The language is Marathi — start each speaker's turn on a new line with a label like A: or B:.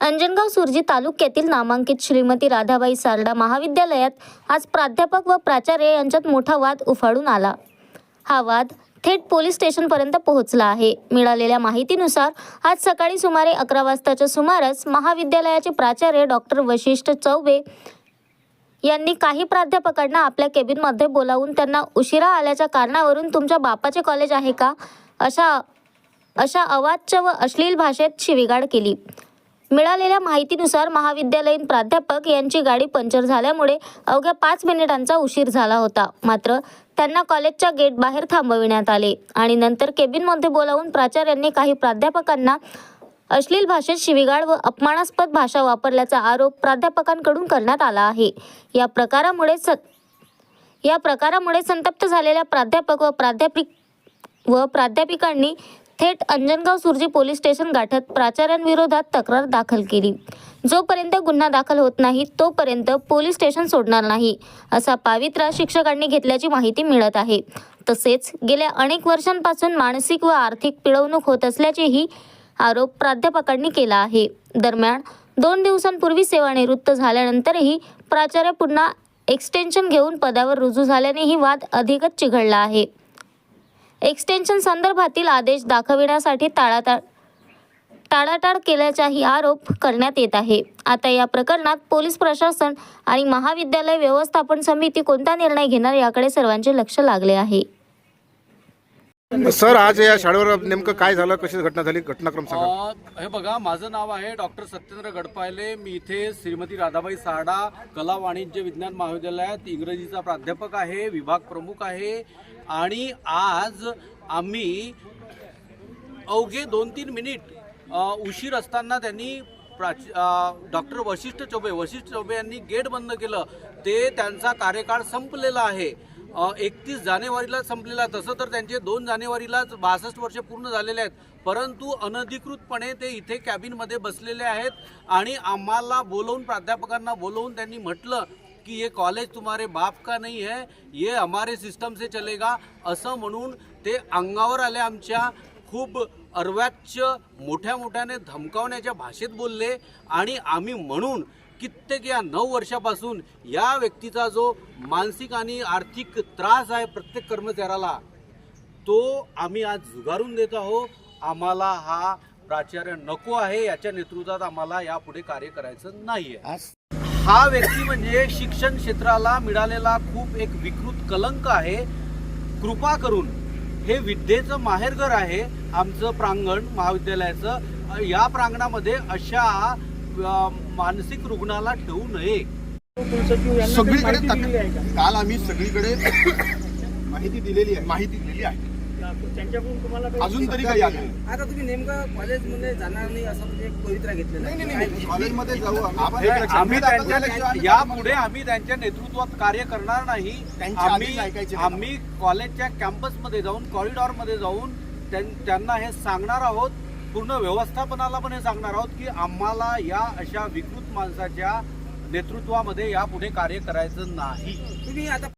A: अंजनगाव सुरजी तालुक्यातील नामांकित श्रीमती राधाबाई सारडा महाविद्यालयात आज प्राध्यापक व प्राचार्य यांच्यात मोठा वाद उफाळून आला. हा वाद थेट पोलीस स्टेशनपर्यंत पोहोचला आहे. मिळालेल्या माहितीनुसार आज सकाळी सुमारे अकरा वाजताच्या सुमारास महाविद्यालयाचे प्राचार्य डॉक्टर वशिष्ठ चौबे यांनी काही प्राध्यापकांना आपल्या केबिनमध्ये बोलावून त्यांना उशिरा आल्याच्या कारणावरून तुमच्या बापाचे कॉलेज आहे का? अशा अशा अवाच्य व अश्लील भाषेत शिविगाड केली. मिळालेल्या माहितीनुसार महाविद्यालयीन प्राध्यापक यांची गाडी पंक्चर झाल्यामुळे अवघ्या पाच मिनिटांचा उशीर झाला होता. मात्र त्यांना कॉलेजच्या गेट बाहेर थांबविण्यात आले आणि नंतर केबिनमध्ये बोलावून प्राचार्यांनी काही प्राध्यापकांना अश्लील भाषेत शिवीगाळ व अपमानास्पद भाषा वापरल्याचा आरोप प्राध्यापकांकडून करण्यात आला आहे. या प्रकारामुळे स या प्रकारामुळे संतप्त झालेल्या प्राध्यापक व प्राध्यापिक व प्राध्यापिकांनी थेट अंजनगाव सुरजी पोलीस स्टेशन गाठत प्राचार्यांविरोधात तक्रार दाखल केली. जोपर्यंत गुन्हा दाखल होत नाही तोपर्यंत पोलीस स्टेशन सोडणार नाही असा पावित्रा शिक्षकांनी घेतल्याची माहिती मिळत आहे. तसेच गेल्या अनेक वर्षांपासून मानसिक व आर्थिक पिळवणूक होत असल्याचेही आरोप प्राध्यापकांनी केला आहे. दरम्यान दोन दिवसांपूर्वी सेवानिवृत्त झाल्यानंतरही प्राचार्य पुन्हा एक्सटेन्शन घेऊन पदावर रुजू झाल्याने ही वाद अधिकच चिघळला आहे. एक्सटेन्शन संदर्भातील आदेश दाखविण्यासाठी टाळाटाळ टाळाटाळ केल्याचाही आरोप करण्यात येत आहे. आता या प्रकरणात पोलीस प्रशासन आणि महाविद्यालय व्यवस्थापन समिती कोणता निर्णय घेणार याकडे सर्वांचे लक्ष लागले आहे.
B: सर आज या शाळेवर नेमकं काय झालं? कशी घटना झाली? घटनाक्रम सांगा.
C: हे बघा माझं नाव आहे डॉक्टर सत्येंद्र गडपायले. मी इथे श्रीमती राधाबाई सारडा कला वाणिज्य विज्ञान महाविद्यालयात इंग्रजीचा प्राध्यापक आहे विभाग प्रमुख आहे. आणि आज आम्ही अवघे दोन तीन मिनिट अ, उशीर असताना त्यांनी प्राची डॉक्टर वशिष्ठ चौबे वशिष्ठ चौबे यांनी गेट बंद केलं. ते त्यांचा कार्यकाळ संपलेला आहे. एकतीस जानेवारीला संपलेला तसं तर त्यांचे दोन जानेवारीलाच बासष्ट वर्ष पूर्ण झालेले आहेत. परंतु अनधिकृतपणे ते इथे कॅबिनमध्ये बसलेले आहेत आणि आम्हाला बोलवून प्राध्यापकांना बोलवून त्यांनी म्हटलं की ये कॉलेज तुम्हारे बाप का नाही है? ये हमारे सिस्टम से चलेगा. असं म्हणून ते अंगावर आले आमच्या खूप अर्वाच्य मोठ्या मोठ्याने धमकावण्याच्या भाषेत बोलले आणि आम्ही म्हणून कित्येक या नऊ वर्षापासून या व्यक्तीचा जो मानसिक आणि आर्थिक त्रास आहे प्रत्येक कर्मचाऱ्याला तो आम्ही आज झुगारून देत आहोत. आम्हाला हा प्राचार्य नको आहे याच्या नेतृत्वात आम्हाला यापुढे कार्य करायचं नाहीये. हा व्यक्ती म्हणजे शिक्षण क्षेत्राला मिळालेला खूप एक विकृत कलंक आहे. कृपा करून हे विद्येचं माहेरघर आहे आमचं प्रांगण महाविद्यालयाचं. या प्रांगणामध्ये अशा मानसिक रुग्णाला ठेवू नये.
D: सगळीकडे काल आम्ही सगळीकडे माहिती दिलेली आहे. माहिती दिलेली आहे.
E: त्यांच्याकडून तुम्हाला
D: अजून तरी काही आलं.
E: आता तुम्ही नेमकं कॉलेजमध्ये जाणार नाही असं म्हणजे पवित्रा घेतलेला
D: कॉलेजमध्ये जाऊ आम्ही.
C: त्यांच्या यापुढे आम्ही त्यांच्या नेतृत्वात कार्य करणार नाही. आम्ही. आम्ही कॉलेजच्या कॅम्पसमध्ये जाऊन कॉरिडॉरमध्ये जाऊन त्यां- त्यांना हे सांगणार आहोत. पूर्ण व्यवस्थापनाला पण हे सांगणार आहोत की आम्हाला या अशा विकृत माणसाच्या नेतृत्वामध्ये यापुढे कार्य करायचं नाही.
E: तुम्ही आता